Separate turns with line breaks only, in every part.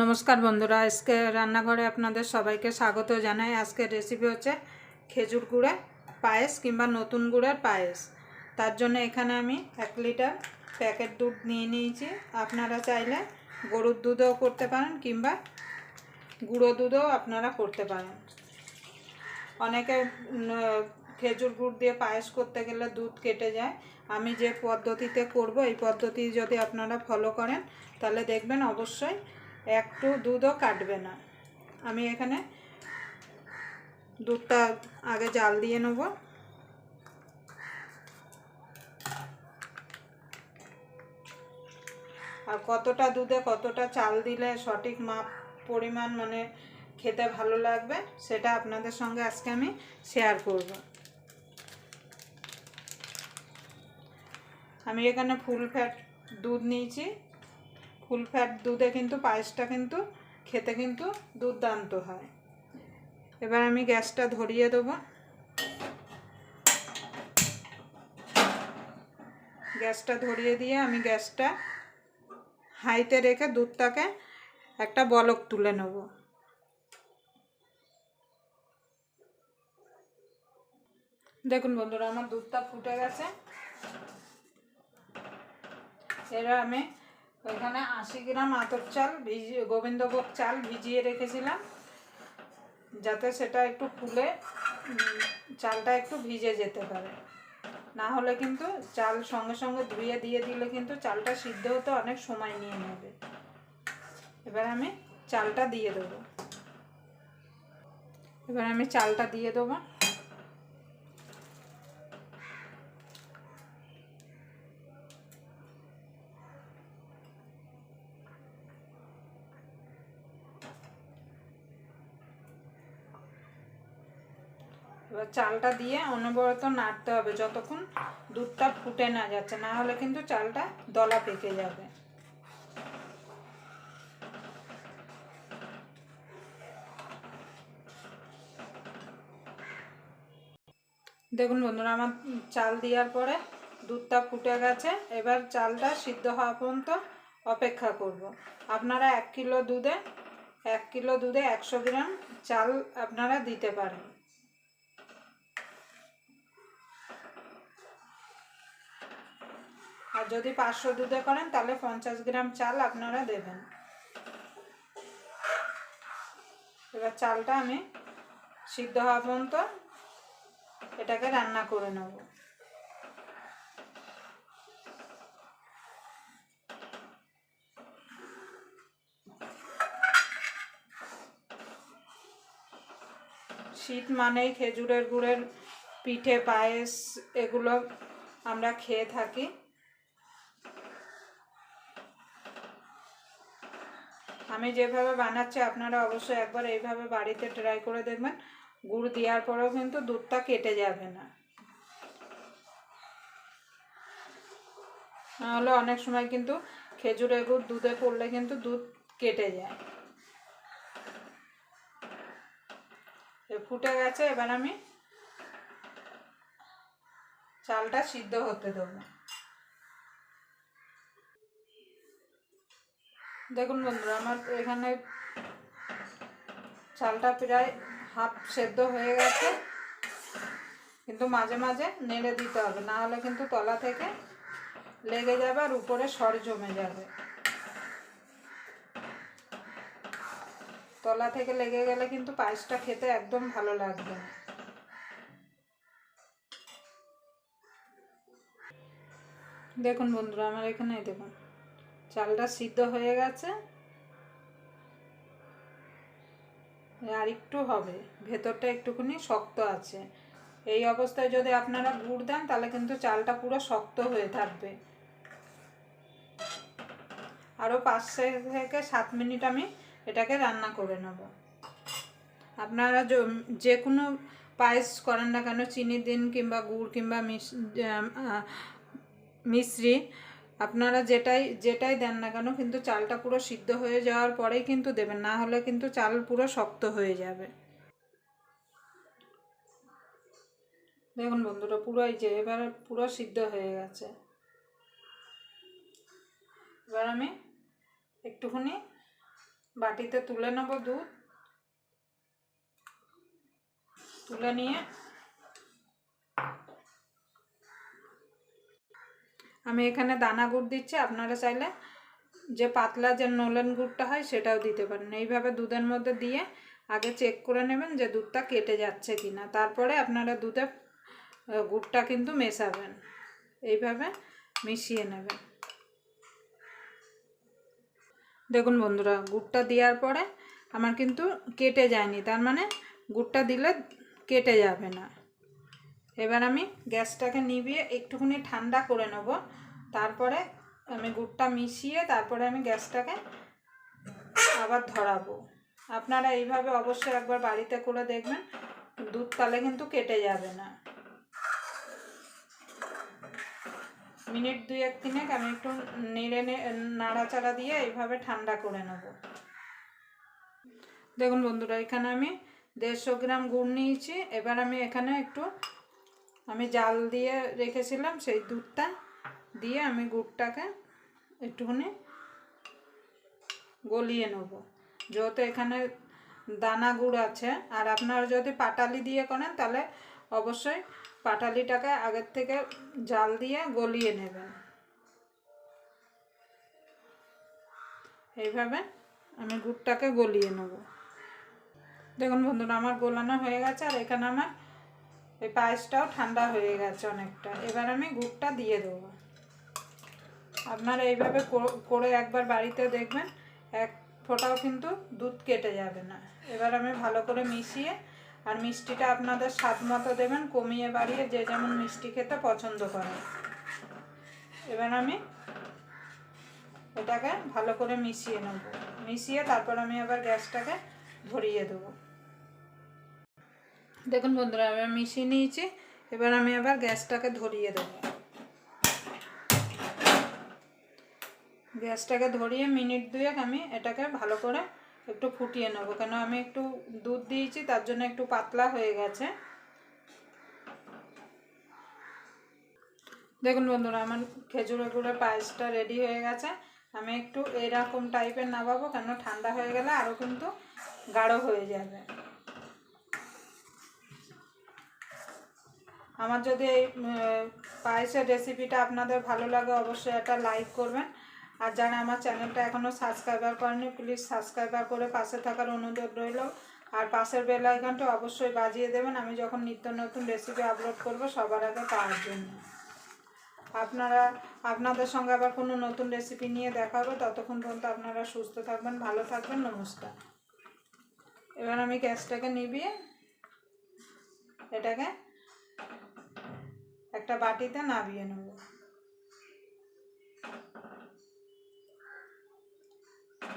নমস্কার বন্ধুরা, আজকে রান্নাঘরে আপনাদের সবাইকে স্বাগত জানাই। আজকের রেসিপি হচ্ছে খেজুর গুড়ের পায়েস কিংবা নতুন গুড়ের পায়েস। তার জন্য এখানে আমি এক লিটার প্যাকেট দুধ নিয়ে নিয়েছি। আপনারা চাইলে গরুর দুধও করতে পারেন কিংবা গুঁড়ো দুধও আপনারা করতে পারেন। অনেকে খেজুর গুড় দিয়ে পায়েস করতে গেলে দুধ কেটে যায়। আমি যে পদ্ধতিতে করব, এই পদ্ধতি যদি আপনারা ফলো করেন, তাহলে দেখবেন অবশ্যই একটু দুধও কাটবে না। আমি এখানে দুধটা আগে জাল দিয়ে নেব। আর কতটা দুধে কতটা চাল দিলে সঠিক মাপ, পরিমাণ মানে খেতে ভালো লাগবে, সেটা আপনাদের সঙ্গে আজকে আমি শেয়ার করব। আমি এখানে ফুল ফ্যাট দুধ নিয়েছি। ফুল ফ্যাট দুধে কিন্তু পায়েসটা কিন্তু খেতে কিন্তু দুর্দান্ত হয়। এবার আমি গ্যাসটা ধরিয়ে দেবো। গ্যাসটা ধরিয়ে দিয়ে আমি গ্যাসটা হাইতে রেখে দুধটাকে একটা বলক তুলে নেব। দেখুন বন্ধুরা, আমার দুধটা ফুটে গেছে। এবার আমি ওইখানে আশি গ্রাম আতর চাল ভিজিয়ে গোবিন্দভোগ চাল ভিজিয়ে রেখেছিলাম, যাতে সেটা একটু ফুলে চালটা একটু ভিজে যেতে পারে। না হলে কিন্তু চাল সঙ্গে সঙ্গে ধুয়ে দিয়ে দিলে কিন্তু চালটা সিদ্ধ হতে অনেক সময় নিয়ে নেবে। এবার আমি চালটা দিয়ে দেবো। এবার আমি চালটা দিয়ে দেবো। এবার চালটা দিয়ে অনবরত নাড়তে হবে যতক্ষণ দুধটা ফুটে না যাচ্ছে, না হলে কিন্তু চালটা দলা পেকে যাবে দেখুন বন্ধুরা, আমার চাল দেওয়ার পরে দুধটা ফুটে গেছে, এবার চালটা সিদ্ধ হওয়া পর্যন্ত অপেক্ষা করব। আপনারা এক কিলো দুধে, এক কিলো দুধে একশো গ্রাম চাল আপনারা দিতে পারেন আর যদি পাঁচশো দুধে করেন, তাহলে পঞ্চাশ গ্রাম চাল আপনারা দেবেন। এবার চালটা আমি সিদ্ধ হওয়া পর্যন্ত এটাকে রান্না করে নেব। শীত মানেই খেজুরের গুড়ের পিঠে, পায়েস, এগুলো আমরা খেয়ে থাকি। আমি যেভাবে বানাচ্ছি, আপনারা অবশ্যই একবার এইভাবে বাড়িতে ট্রাই করে দেখবেন। গুড় দেওয়ার পরেও কিন্তু দুধটা কেটে যাবে না। নাহলে অনেক সময় কিন্তু খেজুরের গুড় দুধে পড়লে কিন্তু দুধ কেটে যায়। ফুটে গেছে, এবার আমি চালটা সিদ্ধ হতে দেবো। দেখুন বন্ধুরা, আমার এখানে চালটা প্রায় হাফ সেদ্ধ হয়ে গেছে। কিন্তু মাঝে মাঝে নেড়ে দিতে হবে, না হলে কিন্তু তলা থেকে লেগে যাবে আর উপরে সর জমে যাবে। তলা থেকে লেগে গেলে কিন্তু পায়েসটা খেতে একদম ভালো লাগবে। দেখুন বন্ধুরা, আমার এখানে দেখুন। চালটা সিদ্ধ হয়ে গেছে। আর একটু হবে ভেতরটা একটুখানি শক্ত আছে। এই অবস্থায় যদি আপনারা গুড় দেন তাহলে কিন্তু চালটা পুরো শক্ত হয়ে থাকবে। আরও পাঁচ থেকে সাত মিনিট আমি এটাকে রান্না করে নেব। আপনারা যে কোনো পায়েস করেন না কেন চিনি দিন কিংবা গুড় কিংবা আহ, মিশ্রি আপনারা যেটাই যেটাই দেন না কেন, কিন্তু চালটা পুরো সিদ্ধ হয়ে যাওয়ার পরেই কিন্তু দেবেন, না হলে কিন্তু চাল পুরো শক্ত হয়ে যাবে। দেখুন বন্ধুরা, পুরো এই যে, এবার পুরো সিদ্ধ হয়ে গেছে। এবার আমি একটুখানি বাটিতে তুলে নেব দুধ। তুলে নিয়ে আমি এখানে দানা গুড় দিচ্ছি, আপনারা চাইলে যে পাতলা যে নলেন গুড়টা হয় সেটাও দিতে পারেন। এইভাবে দুধের মধ্যে দিয়ে আগে চেক করে নেবেন যে দুধটা কেটে যাচ্ছে কি না তারপরে আপনারা দুধে গুড়টা কিন্তু মেশাবেন। এইভাবে মিশিয়ে নেবেন। দেখুন বন্ধুরা, গুড়টা দেওয়ার পরে আমার কিন্তু কেটে যায়নি। তার মানে গুড়টা দিলে কেটে যাবে না। এবার আমি গ্যাসটাকে নিভিয়ে একটুখানি ঠান্ডা করে নেব। তারপরে আমি গুড়টা মিশিয়ে তারপরে আমি গ্যাসটাকে আবার ধরাবো। আপনারা এইভাবে অবশ্যই একবার বাড়িতে করে দেখবেন, দুধ তালে কিন্তু কেটে যাবে না। মিনিট দুই এক তিনেক আমি একটু নেড়ে নাড়াচাড়া দিয়ে এইভাবে ঠান্ডা করে নেব। দেখুন বন্ধুরা, এখানে আমি দেড়শো গ্রাম গুড় নিয়েছি। এবার আমি এখানে একটু আমি জাল দিয়ে রেখেছিলাম সেই দুধটা দিয়ে আমি গুড়টাকে একটুখানি গলিয়ে নেব। যেহেতু এখানে দানা গুড় আছে, আর আপনারা যদি পাটালি দিয়ে করেন তাহলে অবশ্যই পাটালিটাকে আগের থেকে জাল দিয়ে গলিয়ে নেবেন। এইভাবে আমি গুড়টাকে গলিয়ে নেব। দেখুন বন্ধুরা, আমার গোলানো হয়ে গেছে, আর এখানে আমার এই পায়েসটাও ঠান্ডা হয়ে গেছে অনেকটা। এবার আমি গুড়টা দিয়ে দেবো। আপনারা এইভাবে কর- একবার বাড়িতে দেখবেন, এক ফোঁটাও কিন্তু দুধ কেটে যাবে না। এবার আমি ভালো করে মিশিয়ে, আর মিষ্টিটা আপনাদের স্বাদ মতো দেবেন, কমিয়ে বাড়িয়ে যে যেমন মিষ্টি খেতে পছন্দ করে এবার আমি এটাকে ভালো করে মিশিয়ে নেব। মিশিয়ে তারপর আমি আবার গ্যাসটাকে ধরিয়ে দেবো। দেখুন বন্ধুরা আমি মিশিয়ে নিয়েছি। এবার আমি আবার গ্যাসটাকে ধরিয়ে দেবো। গ্যাসটাকে ধরিয়ে মিনিট দুয়েক আমি এটাকে ভালো করে একটু ফুটিয়ে নেব। কেন, আমি একটু দুধ দিয়েছি, তার জন্য একটু পাতলা হয়ে গেছে। দেখুন বন্ধুরা, আমার খেজুরের গুঁড়ের পায়েসটা রেডি হয়ে গেছে। আমি একটু এরকম টাইপের নামাবো কেন, ঠান্ডা হয়ে গেলে আরও কিন্তু গাঢ় হয়ে যাবে। আমার যদি এই পায়েসের রেসিপিটা আপনাদের ভালো লাগে অবশ্যই একটা লাইক করবেন। আর যারা আমার চ্যানেলটা এখনও সাবস্ক্রাইবার করেনি প্লিজ সাবস্ক্রাইবার করে পাশে থাকার অনুরোধ রইল। আর পাশের বেল আইকনটা অবশ্যই বাজিয়ে দেবেন। আমি যখন নিত্য নতুন রেসিপি আপলোড করব সবার আগে পাওয়ার জন্য। আপনারা, আপনাদের সঙ্গে আবার কোনো নতুন রেসিপি নিয়ে দেখা হবে। ততক্ষণ পর্যন্ত আপনারা সুস্থ থাকবেন, ভালো থাকবেন, নমস্কার। এবার আমি গ্যাসটাকে নিবিয়ে এটাকে একটা বাটিতে নাবিয়ে নেব।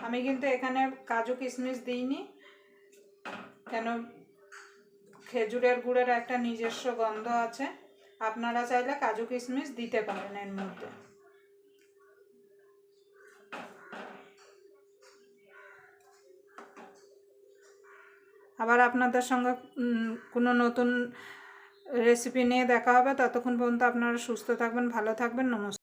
আমি কিন্তু এখানে কাজু কিশমিশ দিইনি, কেন খেজুরের গুড়ের একটা নিজস্ব গন্ধ আছে। আপনারা চাইলে কাজু কিশমিশ দিতে পারেন এর মধ্যে। আবার আপনাদের সঙ্গে কোনো নতুন রেসিপি নিয়ে দেখা হবে। ততক্ষণ পর্যন্ত আপনারা সুস্থ থাকবেন ভালো থাকবেন। নমস্কার।